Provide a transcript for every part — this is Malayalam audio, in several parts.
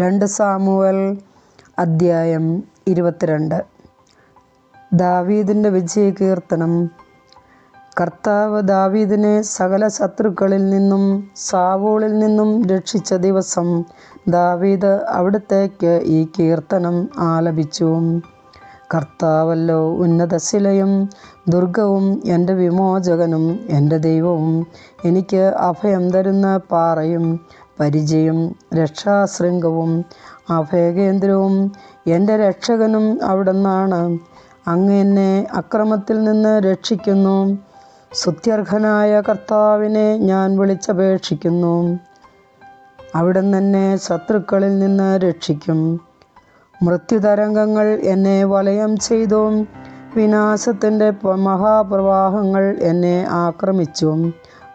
രണ്ട് സാമുവൽ അദ്ധ്യായം ഇരുപത്തിരണ്ട്. ദാവീദിന്റെ വിജയകീർത്തനം. കർത്താവ് ദാവീദിനെ സകല ശത്രുക്കളിൽ നിന്നും സാവോളിൽ നിന്നും രക്ഷിച്ച ദിവസം ദാവീദ് അവിടത്തേക്ക് ഈ കീർത്തനം ആലപിച്ചു. കർത്താവല്ലോ ഉന്നതശിലയും ദുർഗവും എന്റെ വിമോചകനും എന്റെ ദൈവവും എനിക്ക് അഭയം തരുന്ന പാറയും പരിചയും രക്ഷാശൃംഗവും അഭയകേന്ദ്രവും എന്റെ രക്ഷകനും അവിടുന്നാണ്. അങ്ങ് എന്നെ അക്രമത്തിൽ നിന്ന് രക്ഷിക്കുന്നു. സുത്യർഹനായ കർത്താവിനെ ഞാൻ വിളിച്ചപേക്ഷിക്കുന്നു. അവിടുന്ന് എന്നെ ശത്രുക്കളിൽ നിന്ന് രക്ഷിക്കും. മൃത്യുതരംഗങ്ങൾ എന്നെ വലയം ചെയ്തു. വിനാശത്തിന്റെ മഹാപ്രവാഹങ്ങൾ എന്നെ ആക്രമിച്ചു.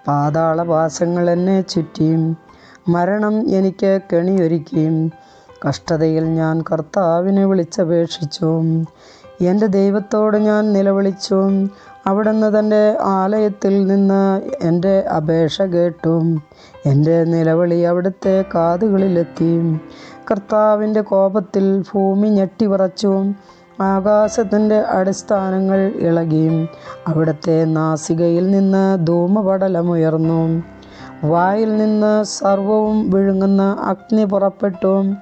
പാതാളവാസങ്ങൾ എന്നെ ചുറ്റി. മരണം എനിക്ക് കെണിയൊരുക്കി. കഷ്ടതയിൽ ഞാൻ കർത്താവിനെ വിളിച്ചപേക്ഷിച്ചു. എന്റെ ദൈവത്തോട് ഞാൻ നിലവിളിച്ചു. അവിടുന്ന് തന്റെ ആലയത്തിൽ നിന്ന് എന്റെ അപേക്ഷ കേട്ടു. എന്റെ നിലവിളി അവിടുത്തെ കാതുകളിലെത്തി. കർത്താവിന്റെ കോപത്തിൽ ഭൂമി ഞെട്ടിവിറച്ചു. ആകാശത്തിന്റെ അടിസ്ഥാനങ്ങൾ ഇളകി. അവിടുത്തെ നാസികയിൽ നിന്ന് ധൂമപടലമുയർന്നു. വായിൽ നിന്ന് സർവവും വിഴുങ്ങുന്ന അഗ്നി പുറപ്പെട്ടു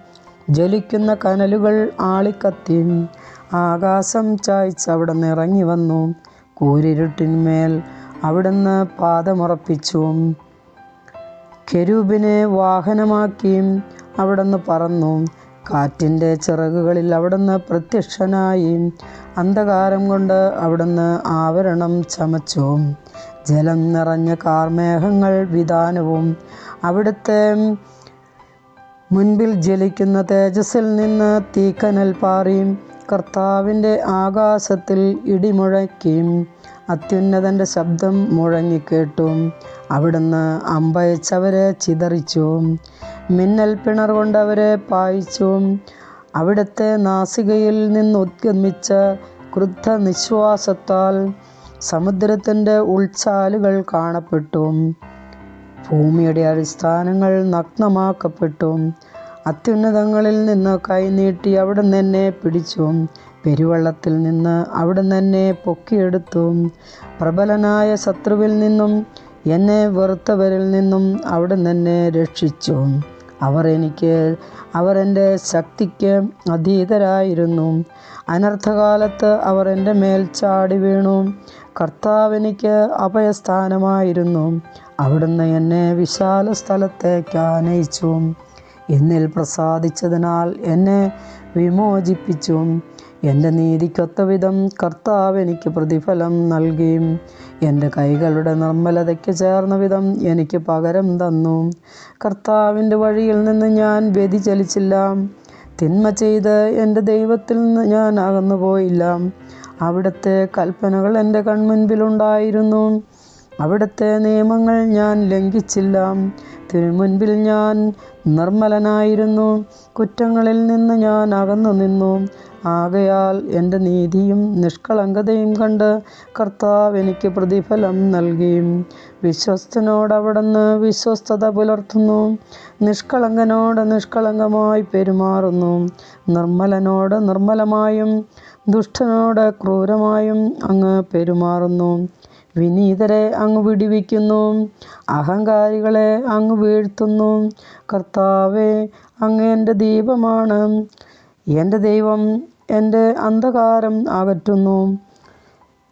ജ്വലിക്കുന്ന കനലുകൾ ആളിക്കത്തി ആകാശം ചായ്ച്ച് അവിടുന്ന് ഇറങ്ങി വന്നു. കൂരിരുട്ടിന്മേൽ അവിടുന്ന് പാദമുറപ്പിച്ചു കെരൂബിനെ വാഹനമാക്കി അവിടുന്ന് പറന്നു. കാറ്റിന്റെ ചിറകുകളിൽ അവിടുന്ന് പ്രത്യക്ഷനായി. അന്ധകാരം കൊണ്ട് അവിടുന്ന് ആവരണം ചമച്ചു. ജലം നിറഞ്ഞ കാർമേഘങ്ങൾ വിധാനവും അവിടുത്തെ മുൻപിൽ ജ്വലിക്കുന്ന തേജസ്സിൽ നിന്ന് തീക്കനൽ പാറിയും കർത്താവിന്റെ ആകാശത്തിൽ ഇടിമുഴക്കിയും അത്യുന്നതന്റെ ശബ്ദം മുഴങ്ങിക്കേട്ടു. അവിടുന്ന് അമ്പയച്ചവരെ ചിതറിച്ചു. മിന്നൽ പിണർ കൊണ്ടവരെ പായിച്ചു. അവിടുത്തെ നാസികയിൽ നിന്ന് ഉദ്ഗമിച്ച ക്രുദ്ധ നിശ്വാസത്താൽ സമുദ്രത്തിന്റെ ഉൾച്ചാലുകൾ കാണപ്പെട്ടു. ഭൂമിയുടെ അടിസ്ഥാനങ്ങൾ നഗ്നമാക്കപ്പെട്ടു. അത്യുന്നതങ്ങളിൽ നിന്ന് കൈനീട്ടി അവിടെ നിന്നെ പിടിച്ചു. പെരുവള്ളത്തിൽ നിന്ന് അവിടെ നിന്നെ പൊക്കിയെടുത്തു. പ്രബലനായ ശത്രുവിൽ നിന്നും എന്നെ വെറുത്തവരിൽ നിന്നും അവിടെ നിന്നെ രക്ഷിച്ചു. അവർ എനിക്ക് അവർ എന്റെ ശക്തിക്ക് അധീതരായിരുന്നു അനർത്ഥകാലത്ത് അവർ എന്റെ മേൽ ചാടി വീണു. കർത്താവ് എനിക്ക് അഭയസ്ഥാനമായിരുന്നു. അവിടുന്ന് എന്നെ വിശാല സ്ഥലത്തേക്ക് ആനയിച്ചു. എന്നിൽ പ്രസാദിച്ചതിനാൽ എന്നെ വിമോചിപ്പിച്ചു. എന്റെ നീതിക്കൊത്ത വിധം കർത്താവ് എനിക്ക് പ്രതിഫലം നൽകി. എന്റെ കൈകളുടെ നിർമ്മലതയ്ക്ക് ചേർന്ന വിധം എനിക്ക് പകരം തന്നു. കർത്താവിന്റെ വഴിയിൽ നിന്ന് ഞാൻ വ്യതിചലിച്ചില്ല. തിന്മ ചെയ്ത് എന്റെ ദൈവത്തിൽ നിന്ന് ഞാൻ അകന്നുപോയില്ല. അവിടുത്തെ കൽപ്പനകൾ എന്റെ കൺമുൻപിലുണ്ടായിരുന്നു. അവിടുത്തെ നിയമങ്ങൾ ഞാൻ ലംഘിച്ചില്ല. തിരുമുൻപിൽ ഞാൻ നിർമ്മലനായിരുന്നു. കുറ്റങ്ങളിൽ നിന്ന് ഞാൻ അകന്നു നിന്നു. ആകയാൽ എന്റെ നീതിയും നിഷ്കളങ്കതയും കണ്ട് കർത്താവ് എനിക്ക് പ്രതിഫലം നൽകി. വിശ്വസ്തനോടവിടുന്ന് വിശ്വസ്തത പുലർത്തുന്നു. നിഷ്കളങ്കനോട് നിഷ്കളങ്കമായി പെരുമാറുന്നു. നിർമ്മലനോട് നിർമ്മലമായും ദുഷ്ടനോട് ക്രൂരമായും അങ്ങ് പെരുമാറുന്നു. വിനീതരെ അങ്ങ് വിടിവിക്കുന്നു. അഹങ്കാരികളെ അങ്ങ് വീഴ്ത്തുന്നു. കർത്താവെ അങ്ങ് എന്റെ ദീപമാണ്. എന്റെ ദൈവം എന്റെ അന്ധകാരം അകറ്റുന്നു.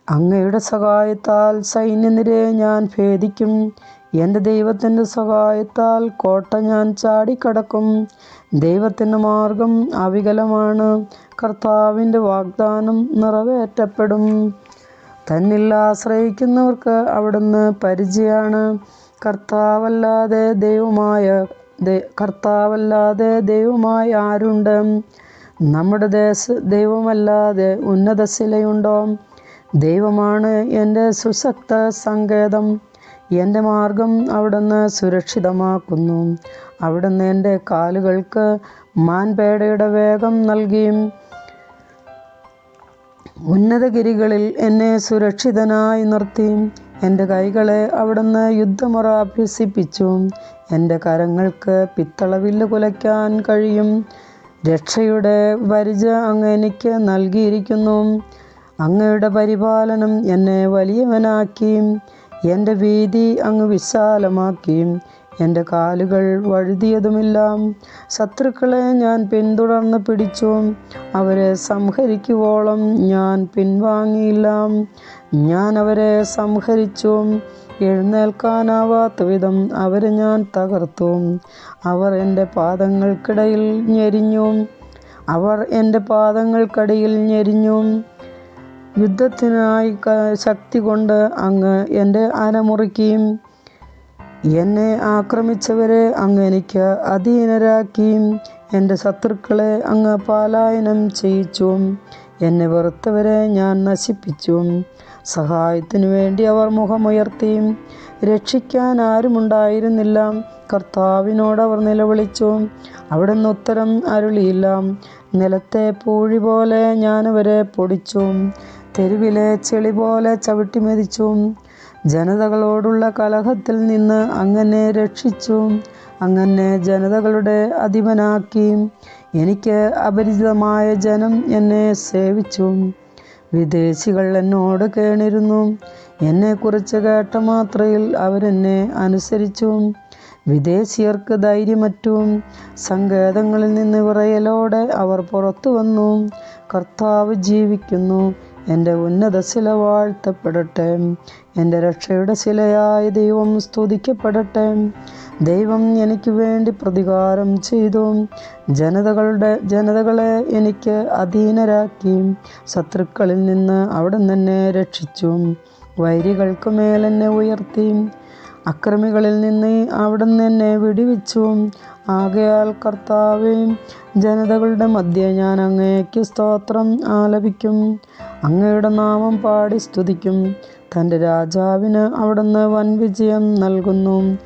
അങ്ങയുടെ സഹായത്താൽ സൈന്യനിരയെ ഞാൻ ഭേദിക്കും. എന്റെ ദൈവത്തിന്റെ സഹായത്താൽ കോട്ട ഞാൻ ചാടിക്കടക്കും. ദൈവത്തിന്റെ മാർഗം അവികലമാണ്. കർത്താവിന്റെ വാഗ്ദാനം നിറവേറ്റപ്പെടും. തന്നിൽ ആശ്രയിക്കുന്നവർക്ക് അവിടുന്ന് പരിചയമാണ് കർത്താവല്ലാതെ ദൈവമായ കർത്താവല്ലാതെ ദൈവമായ ആരുണ്ട്? നമ്മുടെ ദേശ ദൈവമല്ലാതെ ഉന്നതശിലയുണ്ടോ ദൈവമാണ് എന്റെ സുശക്ത സങ്കേതം. എന്റെ മാർഗം അവിടുന്ന് സുരക്ഷിതമാക്കുന്നു. അവിടുന്ന് എന്റെ കാലുകൾക്ക് മാൻപേടയുടെ വേഗം നൽകി. ഉന്നതഗിരികളിൽ എന്നെ സുരക്ഷിതനായി നിർത്തി. എന്റെ കൈകളെ അവിടുന്ന് യുദ്ധമുറ അഭ്യസിപ്പിച്ചു എന്റെ കരങ്ങൾക്ക് പിത്തളവില്ല് കുലയ്ക്കാൻ കഴിയും. രക്ഷയുടെ പരിച അങ്ങ് എനിക്ക് നൽകിയിരിക്കുന്നു. അങ്ങയുടെ പരിപാലനം എന്നെ വലിയവനാക്കി. എന്റെ വീതി അങ്ങ് വിശാലമാക്കി. എന്റെ കാലുകൾ വഴുതിയതുമെല്ലാം ശത്രുക്കളെ ഞാൻ പിന്തുടർന്ന് പിടിച്ചു അവരെ സംഹരിക്കുവോളം ഞാൻ പിൻവാങ്ങിയില്ല. ഞാൻ അവരെ സംഹരിച്ചു എഴുന്നേൽക്കാനാവാത്ത വിധം അവരെ ഞാൻ തകർത്തു. അവർ എന്റെ പാദങ്ങൾക്കിടയിൽ ഞെരിഞ്ഞു അവർ എന്റെ പാദങ്ങൾക്കടിയിൽ ഞെരിഞ്ഞു യുദ്ധത്തിനായി ശക്തി കൊണ്ട് അങ്ങ് എന്റെ അരമുറിക്കുകയും എന്നെ ആക്രമിച്ചവരെ അങ്ങ് എനിക്ക് അധീനരാക്കി എന്റെ ശത്രുക്കളെ അങ്ങ് പാലായനം ചെയ്യിച്ചു. എന്നെ വെറുത്തവരെ ഞാൻ നശിപ്പിച്ചു. സഹായത്തിനു വേണ്ടി അവർ മുഖമുയർത്തി രക്ഷിക്കാൻ ആരുമുണ്ടായിരുന്നില്ല. കർത്താവിനോട് അവർ നിലവിളിച്ചു. അവിടുന്ന് ഉത്തരം അരുളിയില്ല. നിലത്തെ പൂഴി പോലെ ഞാനവരെ പൊടിച്ചു. തെരുവിലെ ചെളി പോലെ ചവിട്ടി മെതിച്ചു. ജനതകളോടുള്ള കലഹത്തിൽ നിന്ന് അങ്ങനെ രക്ഷിച്ചു അങ്ങനെ ജനതകളുടെ അധിപനാക്കി. എനിക്ക് അപരിചിതമായ ജനം എന്നെ സേവിച്ചു. വിദേശികൾ എന്നോട് കേണിരുന്നു. എന്നെക്കുറിച്ച് കേട്ട മാത്രയിൽ അവരെന്നെ അനുസരിച്ചു. വിദേശീയർക്ക് ധൈര്യമറ്റും. സങ്കേതങ്ങളിൽ നിന്ന് വിറയലോടെ അവർ പുറത്തു വന്നു. കർത്താവ് ജീവിക്കുന്നു. എന്റെ ഉന്നത ശില വാഴ്ത്തപ്പെടട്ടെ. എന്റെ രക്ഷയുടെ ശിലയായ ദൈവം സ്തുതിക്കപ്പെടട്ടെ. ദൈവം എനിക്ക് വേണ്ടി പ്രതികാരം ചെയ്തു. ജനതകളുടെ ജനതകളെ എനിക്ക് അധീനരാക്കി. ശത്രുക്കളിൽ നിന്ന് അവിടെ നിന്നെ രക്ഷിച്ചു. വൈരികൾക്ക് മേലെന്നെ ഉയർത്തി. അക്രമികളിൽ നിന്ന് അവിടെ എന്നെ വിടുവിച്ചു. ആകയാൽ കർത്താവേ ജനതകളുടെ മധ്യ ഞാൻ അങ്ങേക്ക് സ്തോത്രം ആലപിക്കും. അങ്ങയുടെ നാമം പാടി സ്തുതിക്കും. തന്റെ രാജാവിന് അവിടുന്ന് വൻ വിജയം നൽകുന്നു.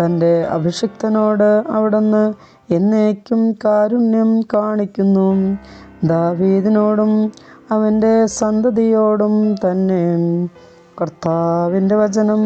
തന്റെ അഭിഷിക്തനോട് അവിടുന്ന് എന്നേക്കും കാരുണ്യം കാണിക്കുന്നു. ദാവീദിനോടും അവന്റെ സന്തതിയോടും തന്നെ. കർത്താവിന്റെ വചനം.